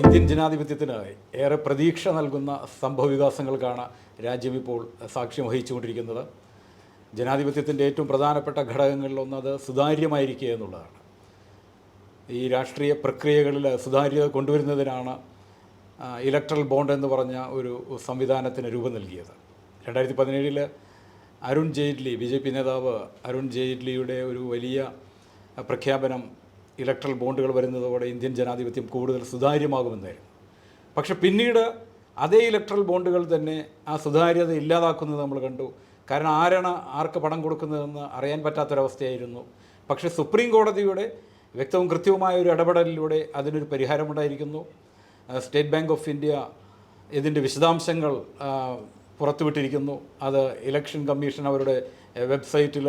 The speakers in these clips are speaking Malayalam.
ഇന്ത്യൻ ജനാധിപത്യത്തിന് ഏറെ പ്രതീക്ഷ നൽകുന്ന സംഭവവികാസങ്ങൾക്കാണ് രാജ്യം ഇപ്പോൾ സാക്ഷ്യം വഹിച്ചുകൊണ്ടിരിക്കുന്നത്. ജനാധിപത്യത്തിന്റെ ഏറ്റവും പ്രധാനപ്പെട്ട ഘടകങ്ങളിലൊന്ന് അത് സുതാര്യമായിരിക്കുക എന്നുള്ളതാണ്. ഈ രാഷ്ട്രീയ പ്രക്രിയകളിൽ സുതാര്യത കൊണ്ടുവരുന്നതിനാണ് ഇലക്ട്രൽ ബോണ്ട് എന്ന് പറഞ്ഞ ഒരു സംവിധാനത്തിന് രൂപം നൽകിയത്. രണ്ടായിരത്തി പതിനേഴിൽ Arun Jaitley B J P നേതാവ് അരുൺ ജെയ്റ്റ്ലിയുടെ ഒരു വലിയ പ്രഖ്യാപനം ഇലക്ട്രൽ ബോണ്ടുകൾ വരുന്നതോടെ ഇന്ത്യൻ ജനാധിപത്യം കൂടുതൽ സുതാര്യമാകുമെന്നായിരുന്നു. പക്ഷെ പിന്നീട് അതേ ഇലക്ട്രൽ ബോണ്ടുകൾ തന്നെ ആ സുതാര്യത ഇല്ലാതാക്കുന്നത് നമ്മൾ കണ്ടു. കാരണം ആരാണ് ആർക്ക് പണം കൊടുക്കുന്നതെന്ന് അറിയാൻ പറ്റാത്തൊരവസ്ഥയായിരുന്നു. പക്ഷേ സുപ്രീം കോടതിയുടെ വ്യക്തവും കൃത്യവുമായ ഒരു ഇടപെടലിലൂടെ അതിനൊരു പരിഹാരമുണ്ടായിരിക്കുന്നു. സ്റ്റേറ്റ് ബാങ്ക് ഓഫ് ഇന്ത്യ ഇതിന്റെ വിശദാംശങ്ങൾ പുറത്തുവിട്ടിരിക്കുന്നു. അത് ഇലക്ഷൻ കമ്മീഷൻ അവരുടെ വെബ്സൈറ്റിൽ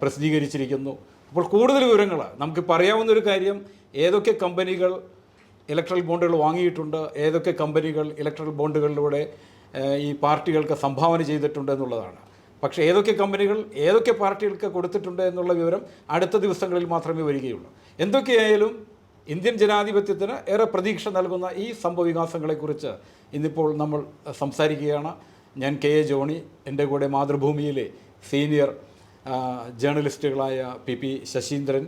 പ്രസിദ്ധീകരിച്ചിരിക്കുന്നു. അപ്പോൾ കൂടുതൽ വിവരങ്ങൾ നമുക്ക് പറയാവുന്ന ഒരു കാര്യം ഏതൊക്കെ കമ്പനികൾ ഇലക്ട്രൽ ബോണ്ടുകൾ വാങ്ങിയിട്ടുണ്ട് ഏതൊക്കെ കമ്പനികൾ ഇലക്ട്രൽ ബോണ്ടുകളിലൂടെ ഈ പാർട്ടികൾക്ക് സംഭാവന ചെയ്തിട്ടുണ്ട് എന്നുള്ളതാണ്. പക്ഷേ ഏതൊക്കെ കമ്പനികൾ ഏതൊക്കെ പാർട്ടികൾക്ക് കൊടുത്തിട്ടുണ്ട് എന്നുള്ള വിവരം അടുത്ത ദിവസങ്ങളിൽ മാത്രമേ വരികയുള്ളൂ. എന്തൊക്കെയായാലും ഇന്ത്യൻ ജനാധിപത്യത്തിന് ഏറെ പ്രതീക്ഷ നൽകുന്ന ഈ സംഭവവികാസങ്ങളെക്കുറിച്ച് ഇന്നിപ്പോൾ നമ്മൾ സംസാരിക്കുകയാണ്. ഞാൻ കെ എ ജോണി എന്റെ കൂടെ മാതൃഭൂമിയിലെ സീനിയർ ജേർണലിസ്റ്റുകളായ പി പി ശശീന്ദ്രൻ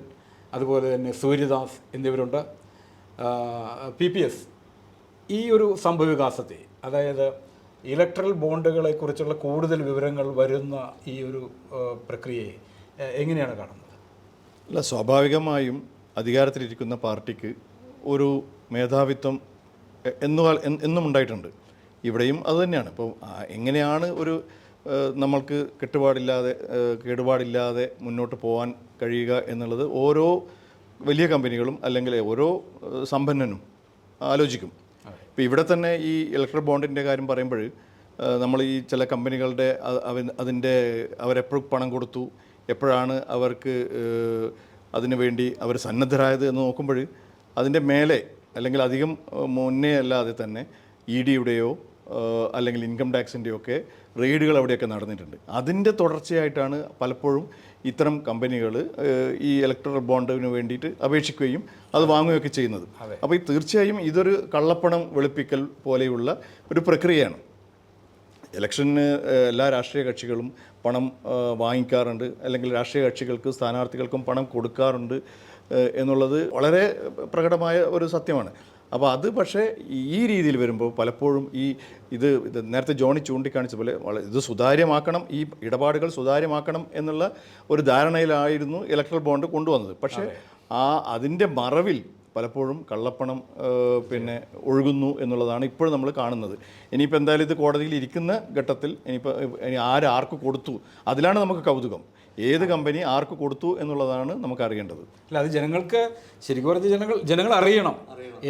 അതുപോലെ തന്നെ സൂര്യദാസ് എന്നിവരുണ്ട്. പി പി എസ് ഈ ഒരു സംഭവവികാസത്തെ അതായത് ഇലക്ട്രൽ ബോണ്ടുകളെക്കുറിച്ചുള്ള കൂടുതൽ വിവരങ്ങൾ വരുന്ന ഈ ഒരു പ്രക്രിയയെ എങ്ങനെയാണ് കാണുന്നത്? അല്ല സ്വാഭാവികമായും അധികാരത്തിലിരിക്കുന്ന പാർട്ടിക്ക് ഒരു മേധാവിത്വം എന്നു എന്നും ഉണ്ടായിട്ടുണ്ട് ഇവിടെയും അതുതന്നെയാണ് ഇപ്പോൾ എങ്ങനെയാണ് ഒരു നമ്മൾക്ക് കെട്ടുപാടില്ലാതെ കേടുപാടില്ലാതെ മുന്നോട്ട് പോകാൻ കഴിയുക എന്നുള്ളത് ഓരോ വലിയ കമ്പനികളും അല്ലെങ്കിൽ ഓരോ സമ്പന്നനും ആലോചിക്കും. ഇപ്പോൾ ഇവിടെ തന്നെ ഈ ഇലക്ട്രിക് ബോണ്ടിന്റെ കാര്യം പറയുമ്പോൾ നമ്മൾ ഈ ചില കമ്പനികളുടെ അതിന്റെ അവരെപ്പോഴും പണം കൊടുത്തു. എപ്പോഴാണ് അവർക്ക് അതിനു വേണ്ടി അവർ സന്നദ്ധരായത് എന്ന് നോക്കുമ്പോൾ അതിന്റെ മേലെ അല്ലെങ്കിൽ അധികം മുന്നേ അല്ലാതെ തന്നെ ഇ ഡിയുടെയോ അല്ലെങ്കിൽ ഇൻകം ടാക്സിന്റെയോ ഒക്കെ റെയ്ഡുകൾ അവിടെയൊക്കെ നടന്നിട്ടുണ്ട്. അതിന്റെ തുടർച്ചയായിട്ടാണ് പലപ്പോഴും ഇത്തരം കമ്പനികൾ ഈ ഇലക്ട്രൽ ബോണ്ടിന് വേണ്ടിയിട്ട് അപേക്ഷിക്കുകയും അത് വാങ്ങുകയൊക്കെ ചെയ്യുന്നത്. അപ്പോൾ ഈ തീർച്ചയായും ഇതൊരു കള്ളപ്പണം വെളുപ്പിക്കൽ പോലെയുള്ള ഒരു പ്രക്രിയയാണ്. ഇലക്ഷന് എല്ലാ രാഷ്ട്രീയ കക്ഷികളും പണം വാങ്ങിക്കാറുണ്ട്. അല്ലെങ്കിൽ രാഷ്ട്രീയ കക്ഷികൾക്ക് സ്ഥാനാർത്ഥികൾക്കും പണം കൊടുക്കാറുണ്ട് എന്നുള്ളത് വളരെ പ്രകടമായ ഒരു സത്യമാണ്. അപ്പോൾ അത് പക്ഷേ ഈ രീതിയിൽ വരുമ്പോൾ പലപ്പോഴും ഈ ഇത് ഇത് നേരത്തെ ജോണി ചൂണ്ടിക്കാണിച്ച പോലെ വളരെ ഇത് സുതാര്യമാക്കണം ഈ ഇടപാടുകൾ സുതാര്യമാക്കണം എന്നുള്ള ഒരു ധാരണയിലായിരുന്നു ഇലക്ട്രൽ ബോണ്ട് കൊണ്ടുവന്നത്. പക്ഷേ ആ അതിന്റെ മറവിൽ പലപ്പോഴും കള്ളപ്പണം പിന്നെ ഒഴുകുന്നു എന്നുള്ളതാണ് ഇപ്പോഴും നമ്മൾ കാണുന്നത്. ഇനിയിപ്പോൾ എന്തായാലും ഇത് കോടതിയിൽ ഇരിക്കുന്ന ഘട്ടത്തിൽ ഇനിയിപ്പോൾ ഇനി ആര് ആർക്ക് കൊടുത്തു? അതിലാണ് നമുക്ക് കൗതുകം. ഏത് കമ്പനി ആർക്ക് കൊടുത്തു എന്നുള്ളതാണ് നമുക്ക് അറിയേണ്ടത് അല്ല അത് ജനങ്ങൾക്ക് ശരിക്കും പറഞ്ഞ ജനങ്ങൾ ജനങ്ങൾ അറിയണം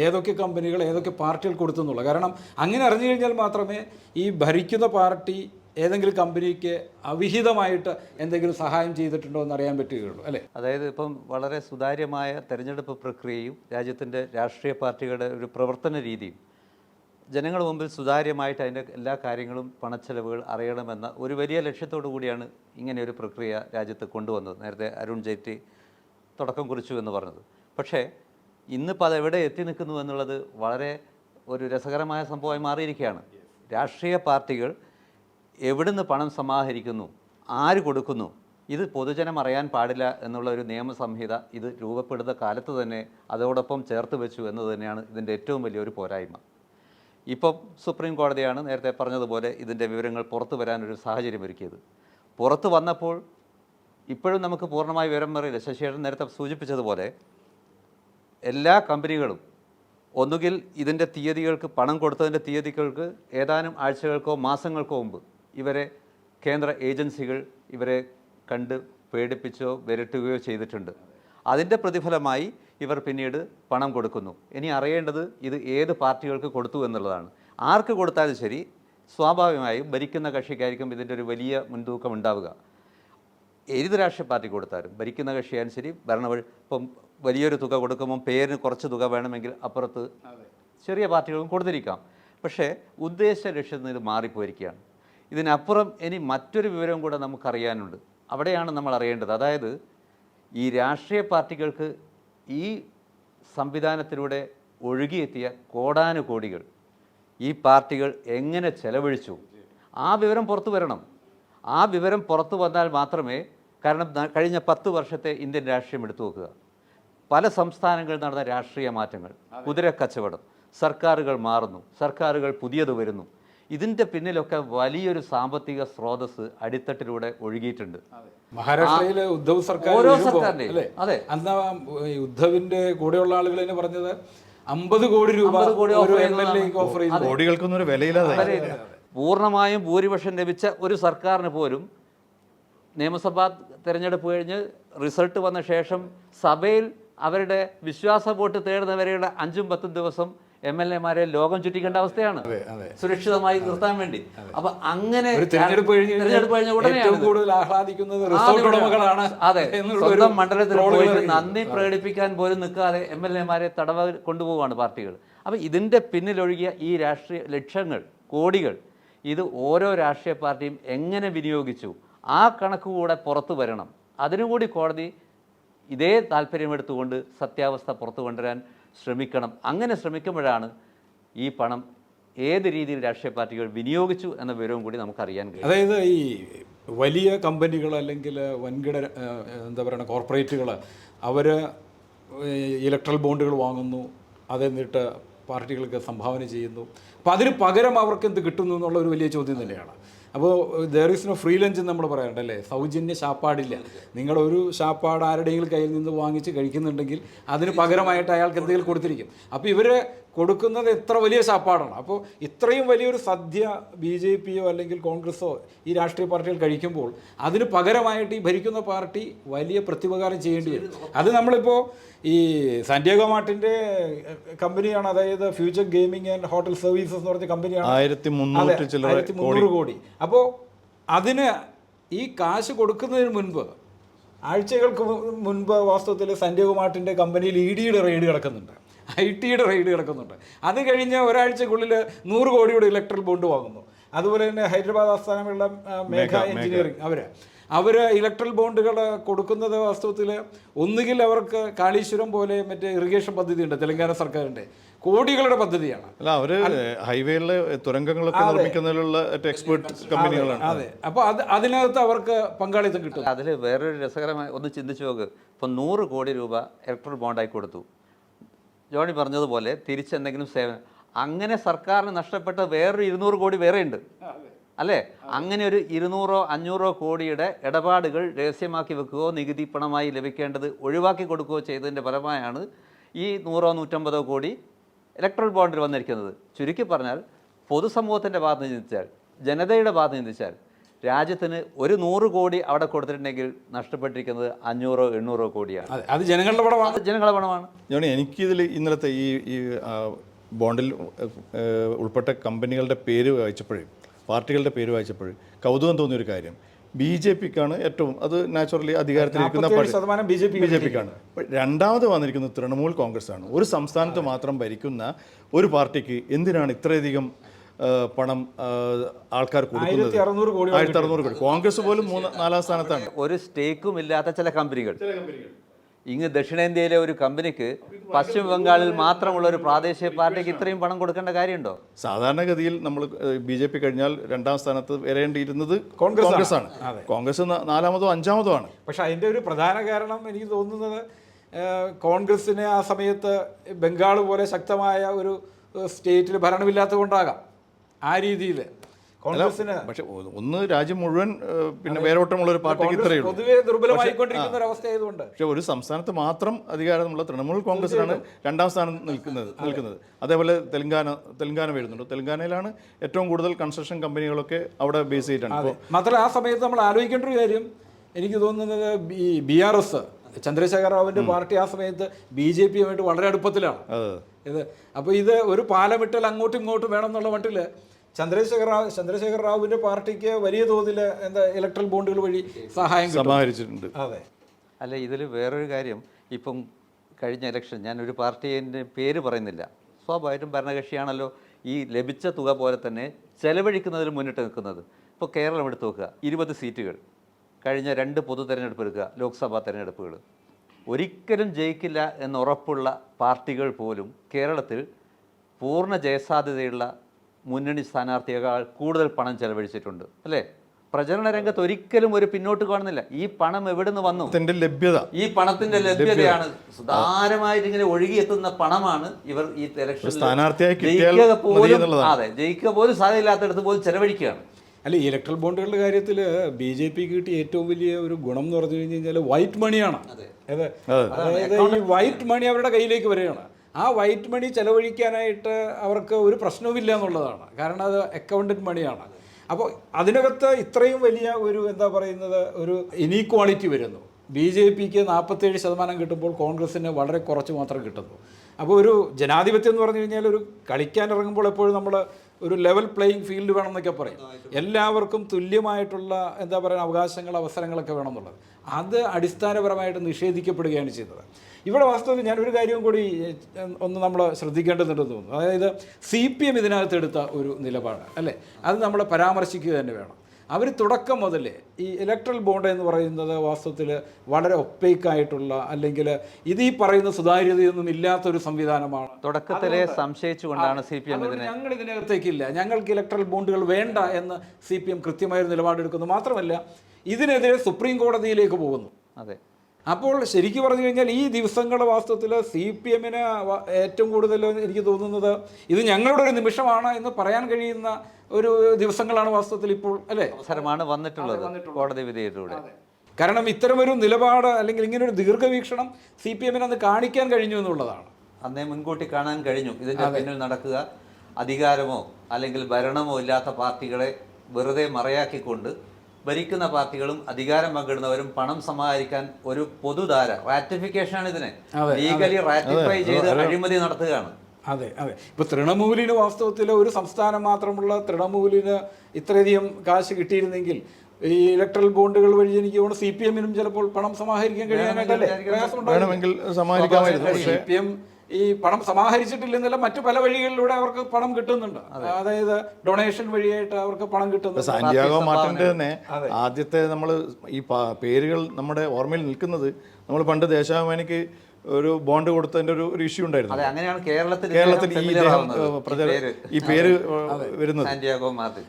ഏതൊക്കെ കമ്പനികൾ ഏതൊക്കെ പാർട്ടികൾ കൊടുത്തു എന്നുള്ളത് കാരണം അങ്ങനെ അറിഞ്ഞു കഴിഞ്ഞാൽ മാത്രമേ ഈ ഭരിക്കുന്ന പാർട്ടി ഏതെങ്കിലും കമ്പനിക്ക് അവിഹിതമായിട്ട് എന്തെങ്കിലും സഹായം ചെയ്തിട്ടുണ്ടോ എന്ന് അറിയാൻ പറ്റുകയുള്ളൂ അല്ലേ? അതായത് ഇപ്പം വളരെ സുതാര്യമായ തെരഞ്ഞെടുപ്പ് പ്രക്രിയയും രാജ്യത്തിന്റെ രാഷ്ട്രീയ പാർട്ടികളുടെ ഒരു പ്രവർത്തന രീതിയും ജനങ്ങളുടെ മുമ്പിൽ സുതാര്യമായിട്ട് അതിന്റെ എല്ലാ കാര്യങ്ങളും പണച്ചെലവുകൾ അറിയണമെന്ന ഒരു വലിയ ലക്ഷ്യത്തോടു കൂടിയാണ് ഇങ്ങനെ ഒരു പ്രക്രിയ രാജ്യത്ത് കൊണ്ടുവന്നത്. നേരത്തെ അരുൺ ജെയ്റ്റ്ലി തുടക്കം കുറിച്ചു എന്ന് പറഞ്ഞത്. പക്ഷേ ഇന്നിപ്പോൾ എവിടെ എത്തി നിൽക്കുന്നു എന്നുള്ളത് വളരെ ഒരു രസകരമായ സംഭവമായി മാറിയിരിക്കുകയാണ്. രാഷ്ട്രീയ പാർട്ടികൾ എവിടുന്ന് പണം സമാഹരിക്കുന്നു ആര് കൊടുക്കുന്നു ഇത് പൊതുജനം അറിയാൻ പാടില്ല എന്നുള്ള ഒരു നിയമസംഹിത ഇത് രൂപപ്പെടുന്ന കാലത്ത് തന്നെ അതോടൊപ്പം ചേർത്ത് വെച്ചു എന്നത് തന്നെയാണ് ഇതിന്റെ ഏറ്റവും വലിയൊരു പോരായ്മ. ഇപ്പം സുപ്രീം കോടതിയാണ് നേരത്തെ പറഞ്ഞതുപോലെ ഇതിന്റെ വിവരങ്ങൾ പുറത്തു വരാനൊരു സാഹചര്യം ഒരുക്കിയത്. പുറത്തു വന്നപ്പോൾ ഇപ്പോഴും നമുക്ക് പൂർണമായ വിവരം അറിയില്ല. ശശിയേഷൻ നേരത്തെ സൂചിപ്പിച്ചതുപോലെ എല്ലാ കമ്പനികളും ഒന്നുകിൽ ഇതിന്റെ തീയതികൾക്ക് പണം കൊടുത്തതിന്റെ തീയതികൾക്ക് ഏതാനും ആഴ്ചകൾക്കോ മാസങ്ങൾക്കോ മുമ്പ് ഇവരെ കേന്ദ്ര ഏജൻസികൾ ഇവരെ കണ്ട് പേടിപ്പിച്ചോ വിരട്ടുകയോ ചെയ്തിട്ടുണ്ട്. അതിന്റെ പ്രതിഫലമായി ഇവർ പിന്നീട് പണം കൊടുക്കുന്നു. ഇനി അറിയേണ്ടത് ഇത് ഏത് പാർട്ടികൾക്ക് കൊടുത്തു എന്നുള്ളതാണ്. ആർക്ക് കൊടുത്താലും ശരി സ്വാഭാവികമായും ഭരിക്കുന്ന കക്ഷിക്കായിരിക്കും ഇതിന്റെ ഒരു വലിയ മുൻതൂക്കം ഉണ്ടാവുക. ഏത് രാഷ്ട്രീയ പാർട്ടി കൊടുത്താലും ഭരിക്കുന്ന കക്ഷിയായാലും ശരി ഭരണവഴി ഇപ്പം വലിയൊരു തുക കൊടുക്കുമ്പം പേരിന് കുറച്ച് തുക വേണമെങ്കിൽ അപ്പുറത്ത് ചെറിയ പാർട്ടികളും കൊടുത്തിരിക്കാം. പക്ഷേ ഉദ്ദേശ ലക്ഷ്യത്തിൽ നിന്ന് ഇത് മാറിപ്പോയിരിക്കുകയാണ്. ഇതിനപ്പുറം ഇനി മറ്റൊരു വിവരം കൂടെ നമുക്കറിയാനുണ്ട്. അവിടെയാണ് നമ്മൾ അറിയേണ്ടത്. അതായത് ഈ രാഷ്ട്രീയ പാർട്ടികൾക്ക് ഈ സംവിധാനത്തിലൂടെ ഒഴുകിയെത്തിയ കോടാനുകോടികൾ ഈ പാർട്ടികൾ എങ്ങനെ ചെലവഴിച്ചു? ആ വിവരം പുറത്തു വരണം. ആ വിവരം പുറത്തു വന്നാൽ മാത്രമേ കാരണം കഴിഞ്ഞ പത്ത് വർഷത്തെ ഇന്ത്യൻ രാഷ്ട്രീയം എടുത്തു നോക്കുക. പല സംസ്ഥാനങ്ങളിൽ നടന്ന രാഷ്ട്രീയ മാറ്റങ്ങൾ കുതിര കച്ചവടം സർക്കാരുകൾ മാറുന്നു സർക്കാരുകൾ പുതിയത് വരുന്നു. ഇതിന്റെ പിന്നിലൊക്കെ വലിയൊരു സാമ്പത്തിക സ്രോതസ് അടിത്തട്ടിലൂടെ ഒഴുകിയിട്ടുണ്ട്. മഹാരാഷ്ട്രയിലെ ഉദ്ധവ് സർക്കാർ ഓരോ സർക്കാരിന്റെ അതെ. അന്ന് ഉദ്ധവിന്റെ കൂടെയുള്ള ആളുകൾ തന്നെ പറഞ്ഞത് അമ്പത് കോടി രൂപ 50 കോടി ഒരു offer എം എൽ എക്ക് ഓഫർ കോടികൾക്കൊന്നും ഒരു വിലയില്ലാതെ. പൂർണമായും ഭൂരിപക്ഷം ലഭിച്ച ഒരു സർക്കാരിന് പോലും നിയമസഭാ തെരഞ്ഞെടുപ്പ് കഴിഞ്ഞ് റിസൾട്ട് വന്ന ശേഷം സഭയിൽ അവരുടെ വിശ്വാസ വോട്ട് തേടുന്നവരെയുള്ള അഞ്ചും പത്തും ദിവസം എം എൽ എമാരെ ലോകം ചുറ്റിക്കേണ്ട അവസ്ഥയാണ്. സുരക്ഷിതമായി നിർത്താൻ വേണ്ടി. അപ്പൊ അങ്ങനെ തെരഞ്ഞെടുപ്പ് കഴിഞ്ഞ് ഉടനെയാണ് അതെ സ്വന്തം മണ്ഡലത്തിൽ പോയിട്ട് നന്ദി പ്രകടിപ്പിക്കാൻ പോലും നിൽക്കാതെ എം എൽ എമാരെ തടവ കൊണ്ടുപോവാണ് പാർട്ടികൾ. അപ്പൊ ഇതിന്റെ പിന്നിലൊഴുകിയ ഈ രാഷ്ട്രീയ ലക്ഷങ്ങൾ കോടികൾ ഇത് ഓരോ രാഷ്ട്രീയ പാർട്ടിയും എങ്ങനെ വിനിയോഗിച്ചു? ആ കണക്ക് കൂടെ പുറത്തു വരണം. അതിനുകൂടി കോടതി ഇതേ താല്പര്യമെടുത്തുകൊണ്ട് സത്യാവസ്ഥ പുറത്തു കൊണ്ടുവരാൻ ശ്രമിക്കണം. അങ്ങനെ ശ്രമിക്കുമ്പോഴാണ് ഈ പണം ഏത് രീതിയിൽ രാഷ്ട്രീയ പാർട്ടികൾ വിനിയോഗിച്ചു എന്ന വിവരവും കൂടി നമുക്കറിയാൻ കഴിയും. അതായത് ഈ വലിയ കമ്പനികൾ അല്ലെങ്കിൽ വൻകിട എന്താ പറയുക കോർപ്പറേറ്റുകൾ അവർ ഇലക്ട്രൽ ബോണ്ടുകൾ വാങ്ങുന്നു. അത് എന്നിട്ട് പാർട്ടികൾക്ക് സംഭാവന ചെയ്യുന്നു. അപ്പോൾ അതിന് പകരം അവർക്ക് എന്ത് കിട്ടുന്നു എന്നുള്ള ഒരു വലിയ ചോദ്യം തന്നെയാണ്. അപ്പോൾ there is no free lunch നമ്മൾ പറയണ്ടല്ലേ സൗജന്യ ശാപ്പാടില്ല. നിങ്ങൾ ഒരു ശാപ്പാട് ആരുടെയെങ്കിലും കയ്യിൽ നിന്ന് വാങ്ങിച്ച് കഴിക്കുന്നുണ്ടെങ്കിൽ അതിന് പകരമായിട്ട് അയാൾക്ക് എന്തെങ്കിലും കൊടുത്തിരിക്കും. അപ്പോൾ ഇവർ കൊടുക്കുന്നത് എത്ര വലിയ ശാപ്പാടാണ്. അപ്പോൾ ഇത്രയും വലിയൊരു സദ്യ ബി ജെ പിയോ അല്ലെങ്കിൽ കോൺഗ്രസ്സോ ഈ രാഷ്ട്രീയ പാർട്ടികൾ കഴിക്കുമ്പോൾ അതിന് പകരമായിട്ട് ഈ ഭരിക്കുന്ന പാർട്ടി വലിയ പ്രത്യുപകാരം ചെയ്യേണ്ടി വരും. അത് നമ്മളിപ്പോൾ ഈ സാന്റിയാഗോ മാർട്ടിന്റെ കമ്പനിയാണ് അതായത് Future Gaming and Hotel Services എന്ന് പറഞ്ഞ കമ്പനിയാണ്. ആയിരത്തി മുന്നൂറ്റി ചില്ലറ ആയിരത്തി മുന്നൂറ് കോടി. അപ്പോൾ അതിന് ഈ കാശ് കൊടുക്കുന്നതിന് മുൻപ് ആഴ്ചകൾക്ക് മുൻപ് വാസ്തവത്തിൽ സാന്റിയാഗോ മാർട്ടിന്റെ കമ്പനിയിൽ ഇ ഡിയുടെ റെയ്ഡ് കിടക്കുന്നുണ്ട്. ഐ ടിയുടെ റെയ്ഡ് കിടക്കുന്നുണ്ട്. അത് കഴിഞ്ഞ് ഒരാഴ്ചക്കുള്ളിൽ നൂറ് കോടിയുടെ ഇലക്ട്രൽ ബോണ്ട് വാങ്ങുന്നു. അതുപോലെ തന്നെ ഹൈദരാബാദ് ആസ്ഥാനമുള്ള മേഘ എഞ്ചിനീയറിംഗ് അവർ അവർ ഇലക്ട്രൽ ബോണ്ടുകൾ കൊടുക്കുന്നത് വാസ്തവത്തിൽ ഒന്നുകിൽ അവർക്ക് കാളീശ്വരം പോലെ മറ്റേ ഇറിഗേഷൻ പദ്ധതി ഉണ്ട് തെലങ്കാന സർക്കാരിന്റെ കോടികളുടെ പദ്ധതിയാണ്. അല്ല അവർ ഹൈവേയിലെ തുരങ്കങ്ങളൊക്കെ നിർമ്മിക്കുന്നതിലുള്ള എക്സ്പേർട്ട് കമ്പനികളാണ്. അതെ അപ്പോൾ അത് അതിനകത്ത് അവർക്ക് പങ്കാളിത്തം കിട്ടും. അതിൽ വേറൊരു രസകരമായ ഒന്ന് ചിന്തിച്ചു നോക്ക്. ഇപ്പം നൂറ് കോടി രൂപ ഇലക്ട്രൽ ബോണ്ടായി കൊടുത്തു. ജോണി പറഞ്ഞതുപോലെ തിരിച്ചെന്തെങ്കിലും സേവനം. അങ്ങനെ സർക്കാരിന് നഷ്ടപ്പെട്ട വേറൊരു ഇരുന്നൂറ് കോടി വേറെ ഉണ്ട്. അല്ലേ? അങ്ങനെ ഒരു ഇരുന്നൂറോ അഞ്ഞൂറോ കോടിയുടെ ഇടപാടുകൾ രഹസ്യമാക്കി വെക്കുകയോ നികുതി പണമായി ലഭിക്കേണ്ടത് ഒഴിവാക്കി കൊടുക്കുകയോ ചെയ്തതിന്റെ ഫലമായാണ് ഈ നൂറോ നൂറ്റമ്പതോ കോടി ഇലക്ട്രൽ ബോണ്ടിൽ വന്നിരിക്കുന്നത്. ചുരുക്കി പറഞ്ഞാൽ പൊതുസമൂഹത്തിന്റെ ഭാഗത്ത് ചിന്തിച്ചാൽ ജനതയുടെ ഭാഗത്ത് ചിന്തിച്ചാൽ രാജ്യത്തിന് ഒരു നൂറ് കോടി അവിടെ കൊടുത്തിട്ടുണ്ടെങ്കിൽ നഷ്ടപ്പെട്ടിരിക്കുന്നത് അഞ്ഞൂറോ എണ്ണൂറോ കോടിയാണ്. അതെ അത് ജനങ്ങളുടെ പണമാണ്. ജനങ്ങളുടെ പണമാണ്. ജോണി എനിക്കിതിൽ ഇന്നലത്തെ ഈ ഈ ബോണ്ടിൽ ഉൾപ്പെട്ട കമ്പനികളുടെ പേര് വായിച്ചപ്പോഴേ പാർട്ടികളുടെ പേര് വായിച്ചപ്പോഴും കൗതുകം തോന്നിയൊരു കാര്യം. ബി ജെ പിക്കാണ് ഏറ്റവും അത് നാച്ചുറലി അധികാരത്തിലിരിക്കുന്ന 47 ശതമാനം B J P B J പിക്കാണ്. രണ്ടാമത് വന്നിരിക്കുന്നത് തൃണമൂൽ കോൺഗ്രസ് ആണ് ഒരു സംസ്ഥാനത്ത് മാത്രം ഭരിക്കുന്ന ഒരു പാർട്ടിക്ക് എന്തിനാണ് ഇത്രയധികം പണം ആൾക്കാർ കൊടുക്കുന്നത് ആയിരത്തി അറുന്നൂറ് കോടി. കോൺഗ്രസ് പോലും മൂന്ന് നാലാം സ്ഥാനത്താണ്. ഒരു സ്റ്റേക്കും ഇല്ലാത്ത ചില കമ്പനികൾ. ഇങ്ങ് ദക്ഷിണേന്ത്യയിലെ ഒരു കമ്പനിക്ക് പശ്ചിമ ബംഗാളിൽ മാത്രമുള്ള ഒരു പ്രാദേശിക പാർട്ടിക്ക് ഇത്രയും പണം കൊടുക്കേണ്ട കാര്യമുണ്ടോ? സാധാരണഗതിയിൽ നമ്മൾ ബി ജെ പി കഴിഞ്ഞാൽ രണ്ടാം സ്ഥാനത്ത് വരേണ്ടിയിരുന്നത് കോൺഗ്രസ് ആണ്. കോൺഗ്രസ് നാലാമതോ അഞ്ചാമതോ ആണ്. പക്ഷെ അതിന്റെ ഒരു പ്രധാന കാരണം എനിക്ക് തോന്നുന്നത് കോൺഗ്രസിനെ ആ സമയത്ത് ബംഗാൾ പോലെ ശക്തമായ ഒരു സ്റ്റേറ്റിൽ ഭരണമില്ലാത്തത് കൊണ്ടാകാം. ആ രീതിയിൽ. കോൺഗ്രസിന് പക്ഷെ ഒന്ന് രാജ്യം മുഴുവൻ പിന്നെ വേരോട്ടമുള്ള ഒരു പാർട്ടിക്ക് ഇത്രയേ ഉള്ളൂ. പൊതുവെ ദുർബലമായിക്കൊണ്ടിരിക്കുന്ന ഒരു അവസ്ഥ ആയതുകൊണ്ട് പക്ഷെ ഒരു സംസ്ഥാനത്ത് മാത്രം അധികാരമുള്ള തൃണമൂൽ കോൺഗ്രസിനാണ് രണ്ടാം സ്ഥാനം നിൽക്കുന്നത് നിൽക്കുന്നത്. അതേപോലെ തെലങ്കാന തെലങ്കാന വരുന്നുണ്ട്. തെലങ്കാനയിലാണ് ഏറ്റവും കൂടുതൽ കൺസ്ട്രക്ഷൻ കമ്പനികളൊക്കെ അവിടെ ബേസ് ചെയ്തിട്ടാണ് അതെ. മാത്രമല്ല ആ സമയത്ത് നമ്മൾ ആലോചിക്കേണ്ട ഒരു കാര്യം എനിക്ക് തോന്നുന്നത് ഈ ബി ആർ എസ് ചന്ദ്രശേഖർ റാവുവിന്റെ പാർട്ടി ആ സമയത്ത് ബി ജെ പിയുമായിട്ട് വളരെ അടുപ്പത്തിലാണ്. അത്. ഇത് അപ്പോൾ ഇത് ഒരു പാലമിട്ടൽ അങ്ങോട്ടും ഇങ്ങോട്ടും വേണം എന്നുള്ള മട്ടിൽ ചന്ദ്രശേഖർ റാവു ചന്ദ്രശേഖർ റാവുവിന്റെ പാർട്ടിക്ക് വലിയ തോതിൽ എന്താ ഇലക്ട്രൽ ബോണ്ടുകൾ വഴി സഹായം കിട്ടും. സമാഹരിച്ചിട്ടുണ്ട്. അതെ. അല്ല ഇതിൽ വേറൊരു കാര്യം. ഇപ്പം കഴിഞ്ഞ ഇലക്ഷൻ ഞാൻ ഒരു പാർട്ടീന്റെ പേര് പറയുന്നില്ല. സ്വാഭാവികമായിട്ടും ഭരണകക്ഷിയാണല്ലോ ഈ ലഭിച്ച തുക പോലെ തന്നെ ചെലവഴിക്കുന്നതിൽ മുന്നിട്ട് നിൽക്കുന്നത്. ഇപ്പോൾ കേരളം എടുത്തു നോക്കുക. ഇരുപത് സീറ്റുകൾ. കഴിഞ്ഞ രണ്ട് പൊതു തെരഞ്ഞെടുപ്പ് എടുക്കുക. ലോക്സഭാ തെരഞ്ഞെടുപ്പുകൾ. ഒരിക്കലും ജയിക്കില്ല എന്നുറപ്പുള്ള പാർട്ടികൾ പോലും കേരളത്തിൽ പൂർണ ജയസാധ്യതയുള്ള മുന്നണി സ്ഥാനാർത്ഥിയേക്കാൾ കൂടുതൽ പണം ചെലവഴിച്ചിട്ടുണ്ട് അല്ലേ? പ്രചരണ രംഗത്ത് ഒരിക്കലും ഒരു പിന്നോട്ട് കാണുന്നില്ല. ഈ പണം എവിടുന്ന് വന്നു? ലഭ്യത. ഈ പണത്തിന്റെ ലഭ്യതയാണ്. സുതാരമായിട്ട് ഇങ്ങനെ ഒഴുകിയെത്തുന്ന പണമാണ് ഇവർ ഈ ഇലക്ഷനിൽ സ്ഥാനാർത്ഥിയായി പോലും. അതെ ജയിക്കുക പോലും സാധ്യതയില്ലാത്തടത്ത് പോലും ചെലവഴിക്കുകയാണ്. അല്ല ഈ ഇലക്ട്രൽ ബോണ്ടുകളുടെ കാര്യത്തിൽ ബി ജെ പി കിട്ടിയ ഏറ്റവും വലിയ ഒരു ഗുണം എന്ന് പറഞ്ഞു കഴിഞ്ഞു കഴിഞ്ഞാൽ വൈറ്റ് മണിയാണ് അതെ. അതായത് ഈ വൈറ്റ് മണി അവരുടെ കയ്യിലേക്ക് വരികയാണ്. ആ വൈറ്റ് മണി ചെലവഴിക്കാനായിട്ട് അവർക്ക് ഒരു പ്രശ്നവുമില്ല എന്നുള്ളതാണ്. കാരണം അത് അക്കൗണ്ടന്റ് മണിയാണ് അപ്പോൾ അതിനകത്ത് ഇത്രയും വലിയ ഒരു എന്താ പറയുന്നത് ഒരു ഇനീക്വാളിറ്റി വരുന്നു. ബി ജെ പിക്ക് നാൽപ്പത്തേഴ് ശതമാനം കിട്ടുമ്പോൾ കോൺഗ്രസ്സിന് വളരെ കുറച്ച് മാത്രം കിട്ടുന്നു. അപ്പോൾ ഒരു ജനാധിപത്യം എന്ന് പറഞ്ഞു കഴിഞ്ഞാൽ ഒരു കളിക്കാൻ ഇറങ്ങുമ്പോൾ എപ്പോഴും നമ്മൾ ഒരു ലെവൽ പ്ലേയിങ് ഫീൽഡ് വേണം എന്നൊക്കെ പറയും. എല്ലാവർക്കും തുല്യമായിട്ടുള്ള എന്താ പറയുക അവകാശങ്ങൾ അവസരങ്ങളൊക്കെ വേണം എന്നുള്ളത് അത് അടിസ്ഥാനപരമായിട്ട് നിഷേധിക്കപ്പെടുകയാണ് ചെയ്തത്. ഇവിടെ വാസ്തവത്തിൽ ഞാനൊരു കാര്യവും കൂടി ഒന്ന് നമ്മൾ ശ്രദ്ധിക്കേണ്ടതുണ്ടെന്ന് തോന്നുന്നു. അതായത് സി പി എം ഇതിനകത്ത് എടുത്ത ഒരു നിലപാട് അല്ലേ? അത് നമ്മൾ പരാമർശിക്കുക തന്നെ വേണം. അവർ തുടക്കം മുതൽ ഈ ഇലക്ട്രൽ ബോണ്ട് എന്ന് പറയുന്നത് വാസ്തവത്തിൽ വളരെ ഒപ്പേക്കായിട്ടുള്ള അല്ലെങ്കിൽ ഇത് ഈ പറയുന്ന സുതാര്യതയൊന്നും ഇല്ലാത്തൊരു സംവിധാനമാണ്. തുടക്കത്തിലെ സംശയിച്ചുകൊണ്ടാണ് സി പി എം ഞങ്ങൾ ഇതിനകത്തേക്കില്ല ഞങ്ങൾക്ക് ഇലക്ട്രൽ ബോണ്ടുകൾ വേണ്ട എന്ന് സി പി എം കൃത്യമായൊരു നിലപാടെടുക്കുന്നു. മാത്രമല്ല ഇതിനെതിരെ സുപ്രീം കോടതിയിലേക്ക് പോകുന്നു. അതെ. അപ്പോൾ ശരിക്കും പറഞ്ഞു കഴിഞ്ഞാൽ ഈ ദിവസങ്ങളുടെ വാസ്തവത്തിൽ സി പി എമ്മിന് ഏറ്റവും കൂടുതൽ എനിക്ക് തോന്നുന്നത് ഇത് ഞങ്ങളുടെ ഒരു നിമിഷമാണ് എന്ന് പറയാൻ കഴിയുന്ന ഒരു ദിവസങ്ങളാണ് വാസ്തവത്തിൽ ഇപ്പോൾ അല്ലേ? അവസരമാണ് വന്നിട്ടുള്ളത് കോടതി വിധിയിലൂടെ. കാരണം ഇത്തരമൊരു നിലപാട് അല്ലെങ്കിൽ ഇങ്ങനൊരു ഒരു ദീർഘവീക്ഷണം സി പി എമ്മിന് അന്ന് കാണിക്കാൻ കഴിഞ്ഞു എന്നുള്ളതാണ്. അന്നേ മുൻകൂട്ടി കാണാൻ കഴിഞ്ഞു. ഇതിന്റെ പിന്നിൽ നടക്കുക അധികാരമോ അല്ലെങ്കിൽ ഭരണമോ ഇല്ലാത്ത പാർട്ടികളെ വെറുതെ മറയാക്കിക്കൊണ്ട് ഭരിക്കുന്ന പാർട്ടികളും അധികാരം പങ്കിടുന്നവരും പണം സമാഹരിക്കാൻ ഒരു പൊതുധാര റാറ്റിഫിക്കേഷൻ ആണ് ഇതിനെ. ലീഗലി റാറ്റിഫൈ ചെയ്ത് അഴിമതി നടത്തുകയാണ്. അതെ അതെ. ഇപ്പൊ തൃണമൂലിന് വാസ്തവത്തിൽ ഒരു സംസ്ഥാനം മാത്രമുള്ള തൃണമൂലിന് ഇത്രയധികം കാശ് കിട്ടിയിരുന്നെങ്കിൽ ഈ ഇലക്ട്രൽ ബോണ്ടുകൾ വഴി എനിക്ക് തോന്നുന്നു സി പി എമ്മിനും ചിലപ്പോൾ പണം സമാഹരിക്കാൻ കഴിയാനായിട്ടല്ലേ പക്ഷേ സി പി എം ഈ പണം സമാഹരിച്ചിട്ടില്ലെന്നല്ല മറ്റു പല വഴികളിലൂടെ അവർക്ക് പണം കിട്ടുന്നുണ്ട്. അതായത് ഡൊണേഷൻ വഴിയായിട്ട് അവർക്ക് പണം കിട്ടുന്നുണ്ട്. സാന്റിയാഗോ മാർട്ടിന്റെ തന്നെ ആദ്യത്തെ നമ്മൾ ഈ പേരുകൾ നമ്മുടെ ഓർമ്മയിൽ നിൽക്കുന്നത് നമ്മൾ പണ്ട് ദേശാഭിമാനിക്ക് ഒരു ബോണ്ട് കൊടുത്തതിന്റെ ഒരു ഒരു ഇഷ്യൂ ഉണ്ടായിരുന്നു. അതെ അങ്ങനെയാണ് കേരളത്തിൽ കേരളത്തിൽ ഈ ഇദ്ദേഹം ഈ പേര്. ഈ പേര് ഏഹ്, വരുന്നത്.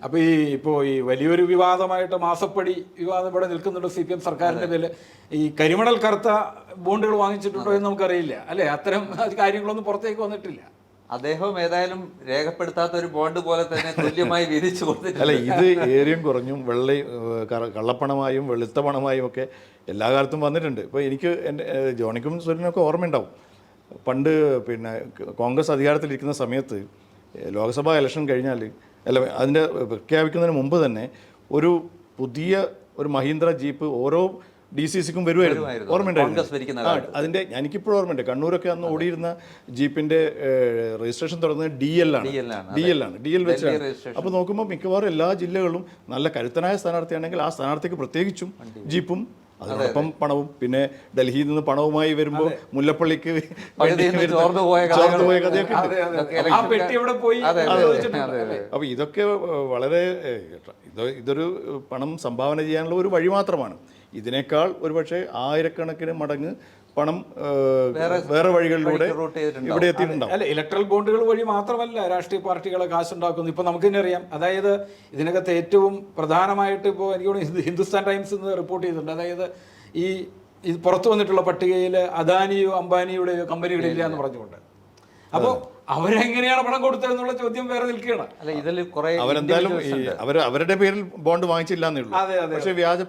അപ്പൊ ഈ ഇപ്പോ ഈ വലിയൊരു വിവാദമായിട്ട് മാസപ്പടി വിവാദം ഇവിടെ നിൽക്കുന്നുണ്ട് സി പി എം സർക്കാരിന്റെ പേരിൽ ഈ കരിമണൽ കറുത്ത ബോണ്ടുകൾ വാങ്ങിച്ചിട്ടുണ്ടോ എന്ന് നമുക്കറിയില്ല. അല്ലെ? അത്തരം കാര്യങ്ങളൊന്നും പുറത്തേക്ക് വന്നിട്ടില്ല. അദ്ദേഹം ഏതായാലും രേഖപ്പെടുത്താത്ത ഒരു ബോണ്ട് പോലെ തന്നെ തുല്യമായി വിധിച്ചു കൊടുത്തിട്ടില്ല അല്ല ഇത് ഏറിയും കുറഞ്ഞും വെള്ളി കള്ളപ്പണമായും വെളുത്ത പണമായും ഒക്കെ എല്ലാ കാലത്തും വന്നിട്ടുണ്ട്. ഇപ്പോൾ എനിക്ക് എന്റെ ജോണിക്കും സുരനൊക്കെ ഓർമ്മയുണ്ടാവും. പണ്ട് പിന്നെ കോൺഗ്രസ് അധികാരത്തിലിരിക്കുന്ന സമയത്ത് ലോക്സഭാ ഇലക്ഷൻ കഴിഞ്ഞാൽ അല്ല അതിന്റെ പ്രഖ്യാപിക്കുന്നതിന് മുമ്പ് തന്നെ ഒരു പുതിയ ഒരു മഹീന്ദ്ര ജീപ്പ് ഓരോ ഡി സി സിക്കും വരുമായിരുന്നു ഓർമ്മയുണ്ടായിരുന്നു അതിന്റെ എനിക്കിപ്പോഴും ഓർമ്മയുണ്ട്. കണ്ണൂരൊക്കെ അന്ന് ഓടിയിരുന്ന ജീപ്പിന്റെ രജിസ്ട്രേഷൻ തുടങ്ങുന്നത് ഡി എൽ ആണ്. ഡി എൽ ആണ് ഡി എൽ വെച്ചാണ്. അപ്പൊ അപ്പോൾ നോക്കുമ്പോൾ മിക്കവാറും എല്ലാ ജില്ലകളും നല്ല കരുത്തനായ സ്ഥാനാർത്ഥിയാണെങ്കിൽ ആ സ്ഥാനാർത്ഥിക്ക് പ്രത്യേകിച്ചും ജീപ്പും അതോടൊപ്പം പണവും പിന്നെ ഡൽഹിയിൽ നിന്ന് പണവുമായി വരുമ്പോൾ മുല്ലപ്പള്ളിക്ക് അപ്പൊ ഇതൊക്കെ വളരെ ഇതൊരു പണം സംഭാവന ചെയ്യാനുള്ള ഒരു വഴി മാത്രമാണ്. ഇതിനേക്കാൾ ഒരുപക്ഷെ ആയിരക്കണക്കിന് മടങ്ങ് പണം വേറെ വഴികളിലൂടെ. ഇവിടെ എത്തിയിട്ടുണ്ടാവും. അല്ല ഇലക്ട്രൽ ബോണ്ടുകൾ വഴി മാത്രമല്ല രാഷ്ട്രീയ പാർട്ടികളെ കാശുണ്ടാക്കുന്നു ഇപ്പൊ നമുക്ക് തന്നെ അറിയാം അതായത് ഇതിനകത്ത് ഏറ്റവും പ്രധാനമായിട്ട് ഇപ്പോൾ എനിക്ക് ഹിന്ദുസ്ഥാൻ ടൈംസ് എന്ന് റിപ്പോർട്ട് ചെയ്തിട്ടുണ്ട്. അതായത് ഈ ഇത് പുറത്തു വന്നിട്ടുള്ള പട്ടികയിൽ അദാനിയോ അംബാനിയുടെയോ കമ്പനിയുടെ ഇല്ല എന്ന് പറഞ്ഞുകൊണ്ട്. അപ്പോൾ അവരെങ്ങനെയാണ് പണം കൊടുത്തതെന്നുള്ള ചോദ്യം വേറെ നിൽക്കുകയാണ്. അല്ല ഇതിൽ കുറെ അവരെന്തായാലും അവർ അവരുടെ പേരിൽ ബോണ്ട് വാങ്ങിച്ചില്ല അതെ, അതെ. പക്ഷേ വ്യാജ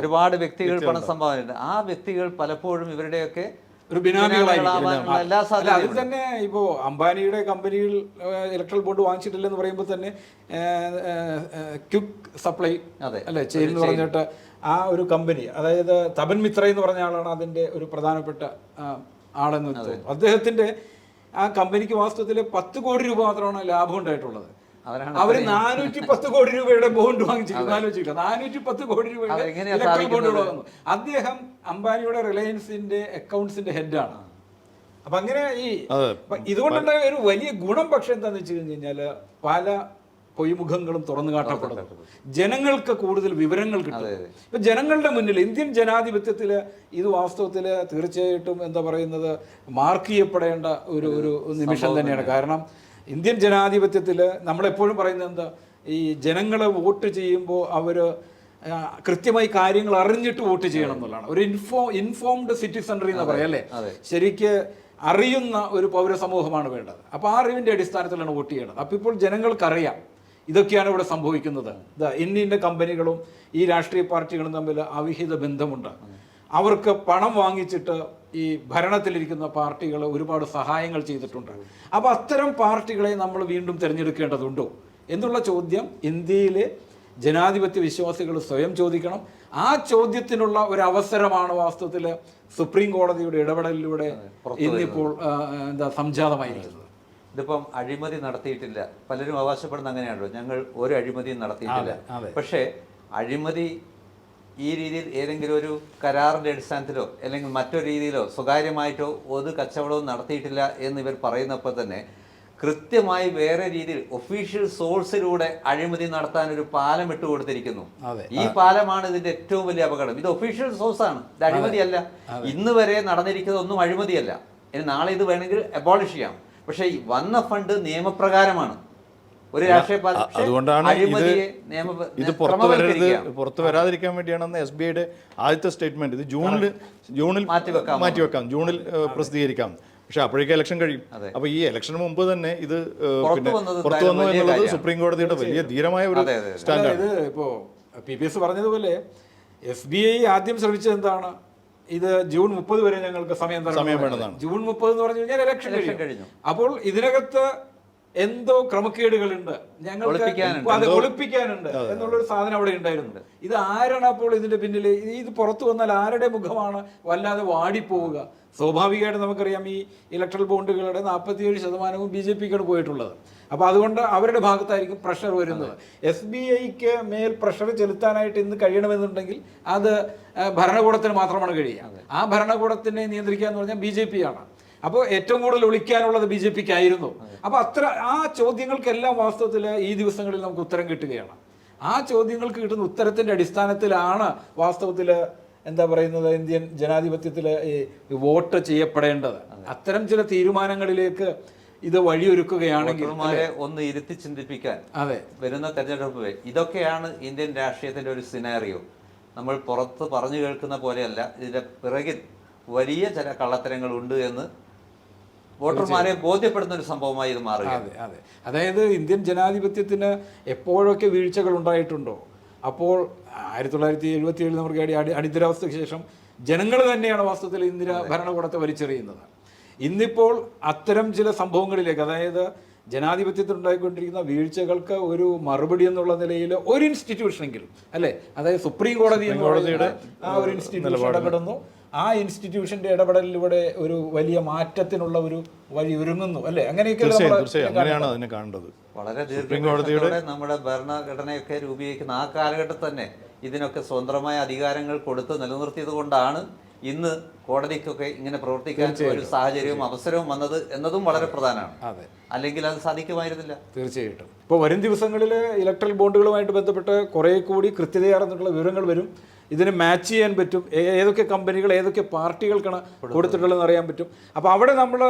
ഒരുപാട് വ്യക്തികൾ പണം സംഭാവന ആ വ്യക്തികൾ പലപ്പോഴും ഇവരുടെയൊക്കെ ഒരു ബിനാമികളായിരിക്കും അതിൽ തന്നെ ഇപ്പോൾ അംബാനിയുടെ കമ്പനിയിൽ ഇലക്ട്രൽ ബോണ്ട് വാങ്ങിച്ചിട്ടില്ലെന്ന് പറയുമ്പോൾ തന്നെ ക്യുക്ക് സപ്ലൈ അതെ. അല്ലെ ചെയിൻ എന്ന് പറഞ്ഞിട്ട് ആ ഒരു കമ്പനി അതായത് തപൻ മിത്ര എന്ന് പറഞ്ഞ ആളാണ് അതിന്റെ ഒരു പ്രധാനപ്പെട്ട ആളെന്ന് അദ്ദേഹത്തിന്റെ ആ കമ്പനിക്ക് വാസ്തവത്തിൽ പത്ത് കോടി രൂപ മാത്രമാണ് ലാഭം ഉണ്ടായിട്ടുള്ളത്. അവർ അവർ നാനൂറ്റി പത്ത് കോടി രൂപയുടെ ബോണ്ട് വാങ്ങിച്ചിരിക്കുന്നു. ആലോചിച്ചില്ല നാനൂറ്റി പത്ത് കോടി രൂപയുടെ വാങ്ങുന്നു അദ്ദേഹം അംബാനിയുടെ റിലയൻസിന്റെ അക്കൗണ്ട്സിന്റെ ഹെഡാണ് അപ്പൊ അങ്ങനെ ഈ. ഇതുകൊണ്ടുണ്ടായ ഒരു വലിയ ഗുണം പക്ഷെ എന്താന്ന് വെച്ച് കഴിഞ്ഞു കഴിഞ്ഞാൽ പല പൊയ്മുഖങ്ങളും തുറന്നു കാട്ടപ്പെടുന്നത് ജനങ്ങൾക്ക് കൂടുതൽ വിവരങ്ങൾ കിട്ടും. ഇപ്പൊ ജനങ്ങളുടെ മുന്നിൽ ഇന്ത്യൻ ജനാധിപത്യത്തിൽ ഇത് വാസ്തവത്തിൽ തീർച്ചയായിട്ടും എന്താ പറയുന്നത് മാർക്ക് ചെയ്യപ്പെടേണ്ട ഒരു ഒരു നിമിഷം തന്നെയാണ്. കാരണം ഇന്ത്യൻ ജനാധിപത്യത്തിൽ നമ്മളെപ്പോഴും പറയുന്നത് എന്താ ഈ ജനങ്ങളെ വോട്ട് ചെയ്യുമ്പോൾ അവർ കൃത്യമായി കാര്യങ്ങൾ അറിഞ്ഞിട്ട് വോട്ട് ചെയ്യണം എന്നുള്ളതാണ്. ഒരു ഇൻഫോ ഇൻഫോംഡ് സിറ്റിസൺറി എന്ന് പറയാം അല്ലേ? ശരിക്ക് അറിയുന്ന ഒരു പൗരസമൂഹമാണ് വേണ്ടത്. അപ്പോൾ ആ അറിവിന്റെ അടിസ്ഥാനത്തിലാണ് വോട്ട് ചെയ്യേണ്ടത്. അപ്പോൾ ഇപ്പോൾ ജനങ്ങൾക്കറിയാം ഇതൊക്കെയാണ് ഇവിടെ സംഭവിക്കുന്നത്. ഇന്ന കമ്പനികളും ഈ രാഷ്ട്രീയ പാർട്ടികളും തമ്മിൽ അവിഹിത ബന്ധമുണ്ട്. അവർക്ക് പണം വാങ്ങിച്ചിട്ട് ഈ ഭരണത്തിലിരിക്കുന്ന പാർട്ടികൾ ഒരുപാട് സഹായങ്ങൾ ചെയ്തിട്ടുണ്ട്. അപ്പോൾ അത്തരം പാർട്ടികളെ നമ്മൾ വീണ്ടും തിരഞ്ഞെടുക്കേണ്ടതുണ്ടോ? എന്നുള്ള ചോദ്യം ഇന്ത്യയിലെ ജനാധിപത്യ വിശ്വാസികൾ സ്വയം ചോദിക്കണം. ആ ചോദ്യത്തിനുള്ള ഒരു അവസരമാണ് വാസ്തവത്തിൽ സുപ്രീം കോടതിയുടെ ഇടപെടലിലൂടെ ഇന്നിപ്പോൾ എന്താ സംജാതമായിരിക്കുന്നത്. ഇതിപ്പം അഴിമതി നടത്തിയിട്ടില്ല. പലരും അവകാശപ്പെടുന്ന അങ്ങനെയാണല്ലോ. ഞങ്ങൾ ഒരു അഴിമതിയും നടത്തിയിട്ടില്ല. പക്ഷേ അഴിമതി ഈ രീതിയിൽ ഏതെങ്കിലും ഒരു കരാറിന്റെ അടിസ്ഥാനത്തിലോ അല്ലെങ്കിൽ മറ്റൊരു രീതിയിലോ സ്വകാര്യമായിട്ടോ ഒരു കച്ചവടവും നടത്തിയിട്ടില്ല എന്ന് ഇവർ പറയുന്നപ്പോൾ തന്നെ കൃത്യമായി വേറെ രീതിയിൽ ഒഫീഷ്യൽ സോഴ്സിലൂടെ അഴിമതി നടത്താൻ ഒരു പാലം ഇട്ട് കൊടുത്തിരിക്കുന്നു. ഈ പാലമാണ് ഇതിന്റെ ഏറ്റവും വലിയ അപകടം. ഇത് ഒഫീഷ്യൽ സോഴ്സ് ആണ് ഇത് അഴിമതിയല്ല. ഇന്ന് വരെ നടന്നിരിക്കുന്ന ഒന്നും അഴിമതിയല്ല. ഇനി നാളെ ഇത് വേണമെങ്കിൽ അബോളിഷ് ചെയ്യാം. പക്ഷേ ഈ വന്ന ഫണ്ട് നിയമപ്രകാരമാണ്. ഒരു രാഷ്ട്രീയ അതുകൊണ്ടാണ് ഇത് നിയമ ഇത് പുറത്തു വരരുത് പുറത്തു വരാതിരിക്കാൻ വേണ്ടിയാണെന്ന് എസ് ബി ഐയുടെ ആദ്യത്തെ സ്റ്റേറ്റ്മെന്റ്. ഇത് ജൂണിൽ ജൂണിൽ മാറ്റിവെക്കാം. ജൂണിൽ പ്രസിദ്ധീകരിക്കാം. പക്ഷെ അപ്പോഴേക്കും ഇലക്ഷൻ കഴിയും. അപ്പൊ ഈ ഇലക്ഷന് മുമ്പ് തന്നെ ഇത് പുറത്ത് പിന്നെ പുറത്തു വന്നു എന്നുള്ളത് സുപ്രീം കോടതിയുടെ വലിയ ധീരമായ ഒരു ഇപ്പോ. സ്റ്റാൻഡാണ്. അതായത് പി പി എസ് പറഞ്ഞതുപോലെ എസ് ബി ഐ ആദ്യം ശ്രമിച്ചത് എന്താണ്? ഇത് ജൂൺ മുപ്പത് വരെ ഞങ്ങൾക്ക് സമയം തരണം സമയം. ജൂൺ മുപ്പത് എന്ന് പറഞ്ഞു കഴിഞ്ഞാൽ ഇലക്ഷൻ കഴിഞ്ഞു. കഴിഞ്ഞു. അപ്പോൾ ഇതിനകത്ത് എന്തോ ക്രമക്കേടുകളുണ്ട്. ഞങ്ങൾക്ക് ഒളിപ്പിക്കാനുണ്ട്. ഇപ്പൊ അത് ഒളിപ്പിക്കാനുണ്ട് എന്നുള്ളൊരു സാധനം അവിടെ ഉണ്ടായിരുന്നു ഇത് ആരാണ് അപ്പോൾ ഇതിന്റെ പിന്നിൽ? ഇത് ഇത് പുറത്തു വന്നാൽ ആരുടെ മുഖമാണ് വല്ലാതെ വാടിപ്പോവുക? സ്വാഭാവികമായിട്ട് നമുക്കറിയാം ഈ ഇലക്ട്രൽ ബോണ്ടുകളുടെ നാൽപ്പത്തിയേഴ് ശതമാനവും ബി ജെ പിക്കാണ് പോയിട്ടുള്ളത്. അപ്പോൾ അതുകൊണ്ട് അവരുടെ ഭാഗത്തായിരിക്കും പ്രഷർ വരുന്നത്. എസ് ബി ഐക്ക് മേൽ പ്രഷർ ചെലുത്താനായിട്ട് ഇന്ന് കഴിയണമെന്നുണ്ടെങ്കിൽ അത് ഭരണകൂടത്തിന് മാത്രമാണ് കഴിയുക. ആ ഭരണകൂടത്തിനെ നിയന്ത്രിക്കുക എന്ന് പറഞ്ഞാൽ ബി ജെ പി ആണ്. അപ്പോൾ ഏറ്റവും കൂടുതൽ ഒളിക്കാനുള്ളത് ബി ജെ പിക്ക് ആയിരുന്നു അപ്പോൾ അത്ര ആ ചോദ്യങ്ങൾക്കെല്ലാം വാസ്തവത്തിൽ ഈ ദിവസങ്ങളിൽ നമുക്ക് ഉത്തരം കിട്ടുകയാണ്. ആ ചോദ്യങ്ങൾക്ക് കിട്ടുന്ന ഉത്തരത്തിന്റെ അടിസ്ഥാനത്തിലാണ് വാസ്തവത്തിൽ എന്താ പറയുന്നത് ഇന്ത്യൻ ജനാധിപത്യത്തിൽ ഈ വോട്ട് ചെയ്യപ്പെടേണ്ടത്. അത്തരം ചില തീരുമാനങ്ങളിലേക്ക് ഇത് വഴിയൊരുക്കുകയാണെങ്കിൽ ഒന്ന് ഇരുത്തി ചിന്തിപ്പിക്കാൻ അതെ. വരുന്ന തെരഞ്ഞെടുപ്പ് ഇതൊക്കെയാണ് ഇന്ത്യൻ രാഷ്ട്രീയത്തിന്റെ ഒരു സിനാറിയോ നമ്മൾ പുറത്ത് പറഞ്ഞു കേൾക്കുന്ന പോലെയല്ല ഇതിന്റെ പിറകിൽ വലിയ ചില കള്ളത്തരങ്ങൾ ഉണ്ട് എന്ന് വോട്ടർമാരെ ബോധ്യപ്പെടുന്ന ഒരു സംഭവമായി ഇത് മാറുക അതെ അതെ. അതായത് ഇന്ത്യൻ ജനാധിപത്യത്തിന് എപ്പോഴൊക്കെ വീഴ്ചകൾ ഉണ്ടായിട്ടുണ്ടോ? അപ്പോൾ ആയിരത്തി തൊള്ളായിരത്തി എഴുപത്തി ഏഴിൽ നമുക്ക് അടി ശേഷം ജനങ്ങൾ തന്നെയാണ് വാസ്തവത്തിൽ ഇന്ദിര ഭരണകൂടത്തെ വലിച്ചെറിയുന്നത്. ഇന്നിപ്പോൾ അത്തരം ചില സംഭവങ്ങളിലേക്ക് അതായത് ജനാധിപത്യത്തിൽ ഉണ്ടായിക്കൊണ്ടിരിക്കുന്ന വീഴ്ചകൾക്ക് ഒരു മറുപടി എന്നുള്ള നിലയിൽ ഒരു ഇൻസ്റ്റിറ്റ്യൂഷനെങ്കിലും അല്ലേ? അതായത് സുപ്രീം കോടതി കോടതിയുടെ ആ ഒരു ഇൻസ്റ്റിറ്റ്യൂഷൻ ഇടപെടുന്നു. ആ ഇൻസ്റ്റിറ്റ്യൂഷന്റെ ഇടപെടലിലൂടെ ഒരു വലിയ മാറ്റത്തിനുള്ള ഒരു വഴി ഒരുങ്ങുന്നു അല്ലേ? അങ്ങനെയൊക്കെ അങ്ങനെയാണ് അതിനെ കാണേണ്ടത്. വളരെ സുപ്രീം കോടതിയുടെ നമ്മുടെ ഭരണഘടനയൊക്കെ രൂപീകരിക്കുന്ന ആ കാലഘട്ടത്തിൽ തന്നെ ഇതിനൊക്കെ സ്വതന്ത്രമായ അധികാരങ്ങൾ കൊടുത്ത് നിലനിർത്തിയത് കൊണ്ടാണ് ഇന്ന് കോടതിക്കൊക്കെ ഇങ്ങനെ പ്രവർത്തിക്കാൻ ഒരു സാഹചര്യവും അവസരവും വന്നത് എന്നതും വളരെ പ്രധാനമാണ്. അതെ. അല്ലെങ്കിൽ അത് സാധിക്കുമായിരുന്നില്ല. തീർച്ചയായിട്ടും. ഇപ്പോൾ വരും ദിവസങ്ങളിൽ ഇലക്ട്രൽ ബോണ്ടുകളുമായിട്ട് ബന്ധപ്പെട്ട് കുറേ കൂടി കൃത്യതയാർന്നിട്ടുള്ള വിവരങ്ങൾ വരും. ഇതിന് മാച്ച് ചെയ്യാൻ പറ്റും. ഏതൊക്കെ കമ്പനികൾ ഏതൊക്കെ പാർട്ടികൾക്കാണ് കൊടുത്തിട്ടുള്ളതെന്ന് അറിയാൻ പറ്റും. അപ്പോൾ അവിടെ നമ്മൾ